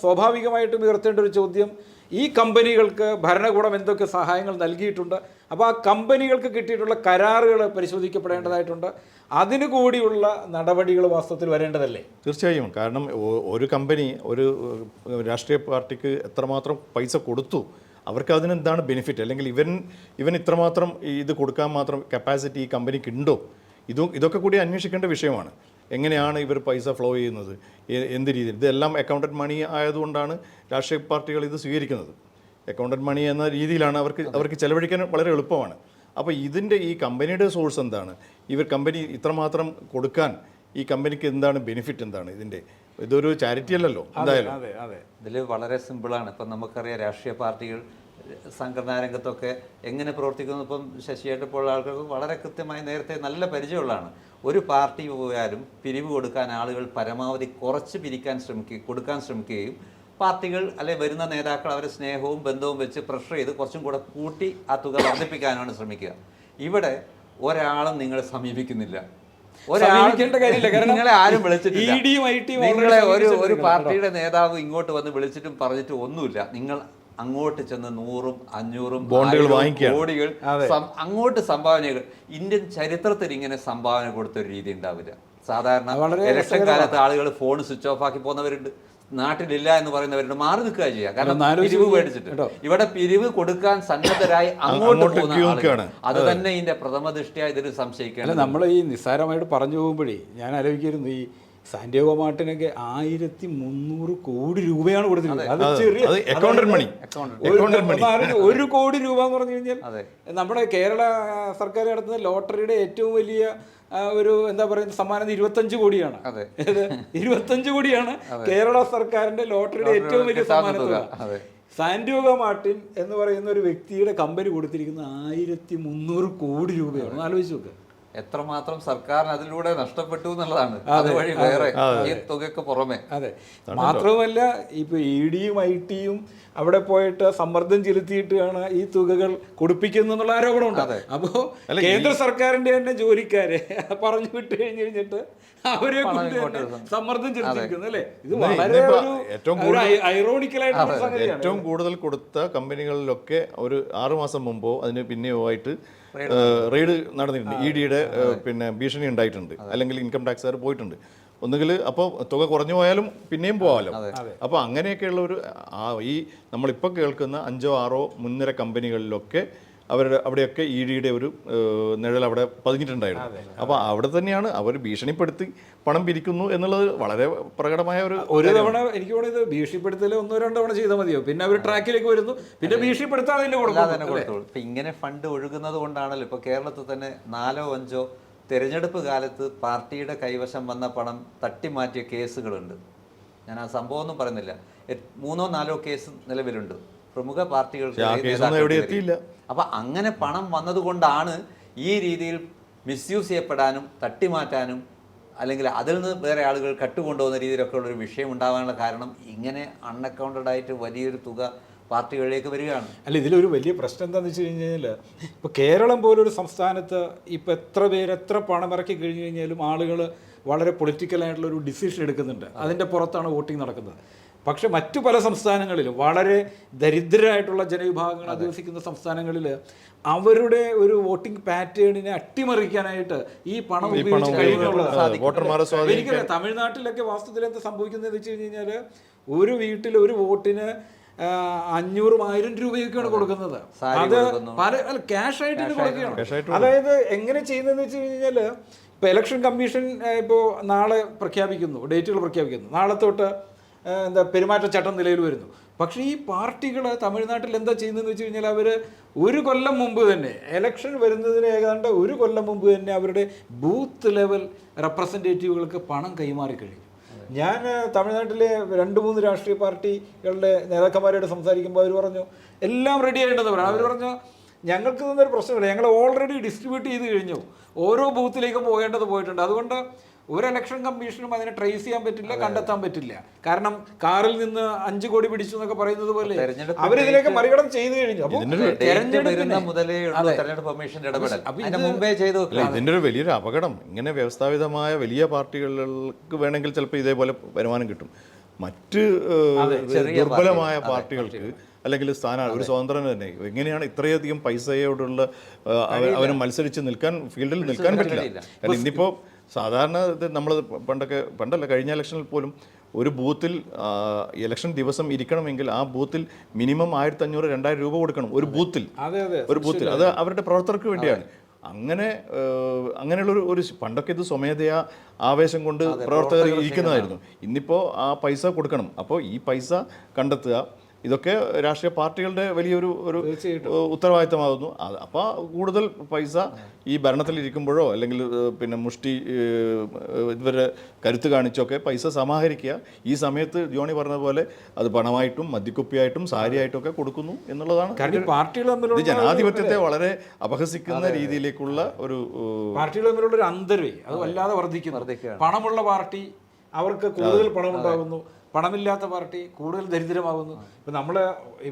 സ്വാഭാവികമായിട്ടും ഉയർത്തേണ്ട ഒരു ചോദ്യം ഈ കമ്പനികൾക്ക് ഭരണകൂടം എന്തൊക്കെ സഹായങ്ങൾ നൽകിയിട്ടുണ്ട്? അപ്പോൾ ആ കമ്പനികൾക്ക് കിട്ടിയിട്ടുള്ള കരാറുകൾ പരിശോധിക്കപ്പെടേണ്ടതായിട്ടുണ്ട്. അതിനു കൂടിയുള്ള നടപടികൾ വാസ്തവത്തിൽ വരേണ്ടതല്ലേ? തീർച്ചയായും. കാരണം ഒരു കമ്പനി ഒരു രാഷ്ട്രീയ പാർട്ടിക്ക് എത്രമാത്രം പൈസ കൊടുത്തു അവർക്ക് അതിനെന്താണ് ബെനിഫിറ്റ്? അല്ലെങ്കിൽ ഇവൻ ഇവൻ ഇത്രമാത്രം ഇത് കൊടുക്കാൻ മാത്രം കപ്പാസിറ്റി ഈ കമ്പനിക്ക് ഉണ്ടോ? ഇതും ഇതൊക്കെ കൂടി അന്വേഷിക്കേണ്ട വിഷയമാണ്. എങ്ങനെയാണ് ഇവർ പൈസ ഫ്ലോ ചെയ്യുന്നത്? എന്ത് രീതിയിൽ? ഇതെല്ലാം അക്കൗണ്ടന്റ് മണി ആയതുകൊണ്ടാണ് രാഷ്ട്രീയ പാർട്ടികൾ ഇത് സ്വീകരിക്കുന്നത്. അക്കൗണ്ടന്റ് മണി എന്ന രീതിയിലാണ് അവർക്ക് അവർക്ക് ചെലവഴിക്കാൻ വളരെ എളുപ്പമാണ്. അപ്പോൾ ഇതിന്റെ ഈ കമ്പനിയുടെ സോഴ്സ് എന്താണ്? ഇവർ കമ്പനി ഇത്രമാത്രം കൊടുക്കാൻ ഈ കമ്പനിക്ക് എന്താണ് ബെനിഫിറ്റ് എന്താണ് ഇതിന്റെ ഇതൊരു ചാരിറ്റി അല്ലല്ലോ എന്തായാലും. അതെ അതെ. ഇതിൽ വളരെ സിമ്പിളാണ് ഇപ്പം നമുക്കറിയാം രാഷ്ട്രീയ പാർട്ടികൾ സംഘടനാ രംഗത്തൊക്കെ എങ്ങനെ പ്രവർത്തിക്കുന്നു? ഇപ്പം ശശിയായിട്ട് പോലുള്ള ആൾക്കാർക്ക് വളരെ കൃത്യമായി നേരത്തെ നല്ല പരിചയമുള്ളതാണ്. ഒരു പാർട്ടി പോയാലും പിരിവ് കൊടുക്കാൻ ആളുകൾ പരമാവധി കുറച്ച് പിരിക്കാൻ ശ്രമിക്കുകയും കൊടുക്കാൻ ശ്രമിക്കുകയും പാർട്ടികൾ അല്ലെ വരുന്ന നേതാക്കൾ അവരെ സ്നേഹവും ബന്ധവും വെച്ച് പ്രഷർ ചെയ്ത് കുറച്ചും കൂടെ കൂട്ടി ആ തുക വർദ്ധിപ്പിക്കാനാണ് ശ്രമിക്കുക. ഇവിടെ ഒരാളും നിങ്ങളെ സമീപിക്കുന്നില്ല. സമീപിക്കേണ്ട കാര്യമില്ല. കാരണം നിങ്ങളെ ആരും വിളിച്ചിട്ടില്ല. IT നിങ്ങളെ ഒരു ഒരു പാർട്ടിയുടെ നേതാവ് ഇങ്ങോട്ട് വന്ന് വിളിച്ചിട്ടും പറഞ്ഞിട്ടും ഒന്നുമില്ല. നിങ്ങൾ അങ്ങോട്ട് ചെന്ന് നൂറും അഞ്ഞൂറും ബോണ്ടുകൾ. കോടികൾ അങ്ങോട്ട് സംഭാവനകൾ. ഇന്ത്യൻ ചരിത്രത്തിൽ ഇങ്ങനെ സംഭാവന കൊടുത്ത ഒരു രീതി ഉണ്ടാവില്ല. സാധാരണ ഇലക്ഷൻ കാലത്ത് ആളുകൾ ഫോൺ സ്വിച്ച് ഓഫ് ആക്കി പോകുന്നവരുണ്ട്. നാട്ടിലില്ല എന്ന് പറയുന്നവരോട് മാറി നിൽക്കുക ചെയ്യുക. കാരണം പിരിവ് മേടിച്ചിട്ട്. ഇവിടെ പിരിവ് കൊടുക്കാൻ സന്നദ്ധരായി അങ്ങോട്ട് പോകുന്ന അത് തന്നെ ഇതിന്റെ പ്രഥമ ദൃഷ്ടിയായി ഇതിന് സംശയിക്കണം നമ്മൾ ഈ നിസ്സാരമായിട്ട് പറഞ്ഞു പോകുമ്പോഴേ ഞാൻ ആലോചിക്കായിരുന്നു ഈ സാന്റിയോഗോ മാർട്ടിനൊക്കെ ആയിരത്തി മുന്നൂറ് കോടി രൂപയാണ് കൊടുത്തിരിക്കുന്നത് അത്. ചെറിയ. ഒരു- കോടി രൂപ എന്ന് പറഞ്ഞു കഴിഞ്ഞാൽ നമ്മുടെ കേരള സർക്കാർ നടത്തുന്ന ലോട്ടറിയുടെ ഏറ്റവും വലിയ ഒരു എന്താ പറയുക സമ്മാനം ഇരുപത്തഞ്ച് കോടിയാണ്? ഇരുപത്തഞ്ച് കോടിയാണ് കേരള സർക്കാരിന്റെ ലോട്ടറിയുടെ ഏറ്റവും വലിയ സമ്മാനത്തുക. സമ്മാന തുക. തുക സാന്റിയോഗോ മാർട്ടിൻ എന്ന് പറയുന്ന ഒരു വ്യക്തിയുടെ കമ്പനി കൊടുത്തിരിക്കുന്ന ആയിരത്തി മുന്നൂറ് കോടി രൂപയാണ്. ആലോചിച്ചു ആലോചിച്ച് നോക്കുക എത്രമാത്രം സർക്കാരിന് അതിലൂടെ നഷ്ടപ്പെട്ടു എന്നുള്ളതാണ്. അതുവഴി വേറെ ഈ തുകയ്ക്ക് പുറമെ. അതെ. മാത്രവുമല്ല ഇപ്പൊ ഇ ഡിയും ഐ ടിയും അവിടെ പോയിട്ട് സമ്മർദ്ദം ചെലുത്തിയിട്ടാണ് ഈ തുകകൾ കൊടുപ്പിക്കുന്നു എന്നുള്ള ആരോപണമുണ്ട് അപ്പോ കേന്ദ്ര സർക്കാരിന്റെ തന്നെ ജോലിക്കാരെ പറഞ്ഞു വിട്ട് കഴിഞ്ഞു കഴിഞ്ഞിട്ട് അവരെ സമ്മർദ്ദം ചെലുത്തിയിരിക്കുന്നു അല്ലേ? ഇത് വളരെ ഒരു ഏറ്റവും ഐറോണിക്കലായിട്ടുള്ള സംഗതിയാണ് ഏറ്റവും കൂടുതൽ കൊടുത്ത കമ്പനികളിലൊക്കെ ഒരു ആറുമാസം മുമ്പോ അതിന് പിന്നെയോ ആയിട്ട് റെയ്ഡ് നടന്നിട്ടുണ്ട്. ഇ ഡിയുടെ പിന്നെ ഭീഷണി ഉണ്ടായിട്ടുണ്ട്. അല്ലെങ്കിൽ ഇൻകം ടാക്സുകാർ പോയിട്ടുണ്ട്. ഒന്നുകിൽ അപ്പോൾ തുക കുറഞ്ഞു പോയാലും പിന്നെയും പോകാമല്ലോ അപ്പോൾ അങ്ങനെയൊക്കെയുള്ള ഒരു ആ ഈ നമ്മളിപ്പോൾ കേൾക്കുന്ന അഞ്ചോ ആറോ മുൻനിര കമ്പനികളിലൊക്കെ അവരുടെ അവിടെയൊക്കെ ഇ ഡിയുടെ ഒരു നിഴൽ അവിടെ പതിഞ്ഞിട്ടുണ്ടായിരുന്നു. അപ്പോൾ അവിടെ തന്നെയാണ് അവർ ഭീഷണിപ്പെടുത്തി പണം പിരിക്കുന്നു എന്നുള്ളത് വളരെ പ്രകടമായ ഒരു ഒരു തവണ എനിക്ക് തോന്നുന്നത് ഇത് ഭീഷണിപ്പെടുത്തൽ ഒന്നോ രണ്ടോ തവണ ചെയ്താൽ മതിയോ? പിന്നെ അവർ ട്രാക്കിലേക്ക് വരുന്നു. പിന്നെ ഭീഷണിപ്പെടുത്താതെ തന്നെ കൊടുക്കും. കൊടുത്തോളൂ. ഇപ്പൊ ഇങ്ങനെ ഫണ്ട് ഒഴുകുന്നത് കൊണ്ടാണല്ലോ ഇപ്പോൾ കേരളത്തിൽ തന്നെ നാലോ അഞ്ചോ തെരഞ്ഞെടുപ്പ് കാലത്ത് പാർട്ടിയുടെ കൈവശം വന്ന പണം തട്ടിമാറ്റിയ കേസുകളുണ്ട്. ഞാൻ ആ സംഭവം ഒന്നും പറയുന്നില്ല. മൂന്നോ നാലോ കേസ് നിലവിലുണ്ട്. പ്രമുഖ പാർട്ടികൾക്ക് ആ കേസൊന്നും എവിടെ എത്തിയില്ല. അപ്പൊ അങ്ങനെ പണം വന്നതുകൊണ്ടാണ് ഈ രീതിയിൽ മിസ്യൂസ് ചെയ്യപ്പെടാനും തട്ടിമാറ്റാനും അല്ലെങ്കിൽ അതിൽ നിന്ന് വേറെ ആളുകൾ കട്ടുകൊണ്ടുപോകുന്ന രീതിയിലൊക്കെ ഉള്ളൊരു വിഷയം ഉണ്ടാകാനുള്ള കാരണം ഇങ്ങനെ അൺഅക്കൗണ്ടഡ് ആയിട്ട് വലിയൊരു തുക പാർട്ടികളിലേക്ക് വരികയാണ് അല്ല ഇതിലൊരു വലിയ പ്രശ്നം എന്താണെന്ന് വെച്ച് കഴിഞ്ഞാൽ ഇപ്പോൾ കേരളം പോലൊരു സംസ്ഥാനത്ത് ഇപ്പോൾ എത്ര പേര് എത്ര പണം ഇറക്കി കഴിഞ്ഞു കഴിഞ്ഞാലും ആളുകൾ വളരെ പൊളിറ്റിക്കലായിട്ടുള്ള ഒരു ഡിസിഷൻ എടുക്കുന്നുണ്ട് അതിന്റെ പുറത്താണ് വോട്ടിംഗ് നടക്കുന്നത് പക്ഷെ മറ്റു പല സംസ്ഥാനങ്ങളിലും വളരെ ദരിദ്രരായിട്ടുള്ള ജനവിഭാഗങ്ങൾ അധിവസിക്കുന്ന സംസ്ഥാനങ്ങളിൽ അവരുടെ ഒരു വോട്ടിംഗ് പാറ്റേണിനെ അട്ടിമറിക്കാനായിട്ട് ഈ പണം ഉപയോഗിച്ച് കഴിയുന്നുള്ളതാണ് എനിക്കറിയാം തമിഴ്നാട്ടിലൊക്കെ വാസ്തവത്തിൽ എന്താ സംഭവിക്കുന്നത് വെച്ച് കഴിഞ്ഞ് കഴിഞ്ഞാൽ ഒരു വീട്ടിൽ ഒരു വോട്ടിന് അഞ്ഞൂറും ആയിരം രൂപയൊക്കെയാണ് കൊടുക്കുന്നത്. അത്. പല ക്യാഷ് ആയിട്ട് കൊടുക്കുകയാണ്. അതായത് എങ്ങനെ ചെയ്യുന്നതെന്ന് വെച്ച് കഴിഞ്ഞാൽ ഇപ്പൊ ഇലക്ഷൻ കമ്മീഷൻ ഇപ്പോൾ നാളെ പ്രഖ്യാപിക്കുന്നു ഡേറ്റുകൾ പ്രഖ്യാപിക്കുന്നു. നാളെ തൊട്ട് എന്താ പെരുമാറ്റച്ചട്ടം നിലയിൽ വരുന്നു. പക്ഷേ ഈ പാർട്ടികൾ തമിഴ്നാട്ടിൽ എന്താ ചെയ്യുന്നതെന്ന് വെച്ച് കഴിഞ്ഞാൽ അവർ ഒരു കൊല്ലം മുമ്പ് തന്നെ എലക്ഷൻ വരുന്നതിന് ഏതാണ്ട് ഒരു കൊല്ലം മുമ്പ് തന്നെ അവരുടെ ബൂത്ത് ലെവൽ റെപ്രസെന്റേറ്റീവുകൾക്ക് പണം കൈമാറി കഴിഞ്ഞു. ഞാൻ തമിഴ്നാട്ടിലെ രണ്ട് മൂന്ന് രാഷ്ട്രീയ പാർട്ടികളുടെ നേതാക്കന്മാരോട് സംസാരിക്കുമ്പോൾ അവർ പറഞ്ഞു എല്ലാം റെഡി ആയിട്ടുണ്ടെന്ന് പറഞ്ഞു. അവർ പറഞ്ഞു ഞങ്ങൾക്ക് നിന്നൊരു പ്രശ്നമില്ല. ഞങ്ങൾ ഓൾറെഡി ഡിസ്ട്രിബ്യൂട്ട് ചെയ്ത് കഴിഞ്ഞു. ഓരോ ബൂത്തിലേക്കും പോകേണ്ടത് പോയിട്ടുണ്ട്. അതുകൊണ്ട് ഒരു ഇലക്ഷൻ കമ്മീഷനും അതിനെ ട്രേസ് ചെയ്യാൻ പറ്റില്ല കണ്ടെത്താൻ പറ്റില്ല. കാരണം കാറിൽ നിന്ന് അഞ്ചു കോടി പിടിച്ചു എന്നൊക്കെ പറയുന്നത് പോലെ അവരിതിലേക്ക് മറികടം ചെയ്തു കഴിഞ്ഞു. ഇതിന്റെ ഒരു വലിയൊരു അപകടം. ഇങ്ങനെ വ്യവസ്ഥാപിതമായ വലിയ പാർട്ടികൾക്ക് വേണമെങ്കിൽ ചിലപ്പോൾ ഇതേപോലെ വരുമാനം കിട്ടും. മറ്റ് ദുർബലമായ പാർട്ടികൾക്ക് അല്ലെങ്കിൽ സ്ഥാന ഒരു സ്വതന്ത്രന് തന്നെ. എങ്ങനെയാണ് ഇത്രയധികം പൈസയോടുള്ള അവന് മത്സരിച്ച് നിൽക്കാൻ ഫീൽഡിൽ നിൽക്കാൻ പറ്റില്ല. ഇന്നിപ്പോൾ സാധാരണ ഇത് നമ്മൾ പണ്ടൊക്കെ പണ്ടല്ല കഴിഞ്ഞ ഇലക്ഷനിൽ പോലും ഒരു ബൂത്തിൽ ഇലക്ഷൻ ദിവസം ഇരിക്കണമെങ്കിൽ ആ ബൂത്തിൽ മിനിമം ആയിരത്തി അഞ്ഞൂറ് രണ്ടായിരം രൂപ കൊടുക്കണം. ഒരു ബൂത്തിൽ. ഒരു ബൂത്തിൽ. അത് അവരുടെ പ്രവർത്തകർക്ക് വേണ്ടിയാണ്. അങ്ങനെ അങ്ങനെയുള്ള ഒരു ഒരു പണ്ടൊക്കെ ഇത് സ്വമേധയാ ആവേശം കൊണ്ട് പ്രവർത്തകർ ഇരിക്കുന്നതായിരുന്നു ഇന്നിപ്പോൾ ആ പൈസ കൊടുക്കണം. അപ്പോൾ ഈ പൈസ കണ്ടെത്തുക ഇതൊക്കെ രാഷ്ട്രീയ പാർട്ടികളുടെ വലിയൊരു ഒരു ഉത്തരവാദിത്തമാകുന്നു. അത് അപ്പോൾ കൂടുതൽ പൈസ ഈ ഭരണത്തിൽ ഇരിക്കുമ്പോഴോ അല്ലെങ്കിൽ പിന്നെ മുഷ്ടി ഇവരെ കരുത്ത് കാണിച്ചൊക്കെ പൈസ സമാഹരിക്കുക. ഈ സമയത്ത് ജോണി പറഞ്ഞ പോലെ അത് പണമായിട്ടും മദ്യക്കുപ്പിയായിട്ടും സാരിയായിട്ടും ഒക്കെ കൊടുക്കുന്നു എന്നുള്ളതാണ്. പാർട്ടികൾ ഇത് തമ്മിലുള്ള ജനാധിപത്യത്തെ വളരെ അപഹസിക്കുന്ന രീതിയിലേക്കുള്ള ഒരു പാർട്ടികൾ തമ്മിലുള്ള ഒരു അന്തരവേ അത് വല്ലാതെ വർദ്ധിക്കുന്നു. പണമുള്ള പാർട്ടി അവർക്ക് കൂടുതൽ പണം ഉണ്ടാകുന്നു പണമില്ലാത്ത പാർട്ടി കൂടുതൽ ദരിദ്രമാകുന്നു. ഇപ്പം നമ്മൾ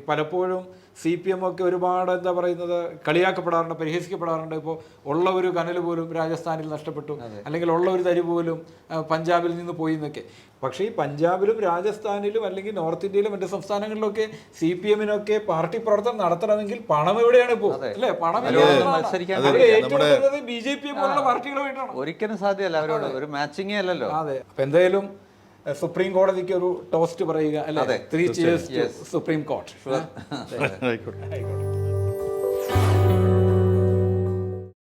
പലപ്പോഴും സി പി എം ഒക്കെ ഒരുപാട് എന്താ പറയുന്നത് കളിയാക്കപ്പെടാറുണ്ട് പരിഹസിക്കപ്പെടാറുണ്ട്. ഇപ്പോൾ ഉള്ള ഒരു കനൽ പോലും രാജസ്ഥാനിൽ നഷ്ടപ്പെട്ടു. അല്ലെങ്കിൽ ഉള്ള ഒരു തരി പോലും പഞ്ചാബിൽ നിന്ന് പോയി എന്നൊക്കെ. പക്ഷേ ഈ പഞ്ചാബിലും രാജസ്ഥാനിലും അല്ലെങ്കിൽ നോർത്ത് ഇന്ത്യയിലും മറ്റു സംസ്ഥാനങ്ങളിലൊക്കെ സി പി എമ്മിനൊക്കെ പാർട്ടി പ്രവർത്തനം നടത്തണമെങ്കിൽ പണം എവിടെയാണ് ഇപ്പോൾ അല്ലേ? പണം ബി ജെ പി പോലുള്ള പാർട്ടികളുമായിട്ടാണ് ഒരിക്കലും സാധ്യമല്ല അവരോട്. ഒരു മാച്ചിങ്ങേ അല്ലല്ലോ. അതെ. അപ്പം എന്തായാലും സുപ്രീം കോടതിക്ക് ഒരു ടോസ്റ്റ് പറയുക അല്ലെ? ത്രീ സുപ്രീം കോർട്ട് ആയിക്കോട്ടെ ആയിക്കോട്ടെ.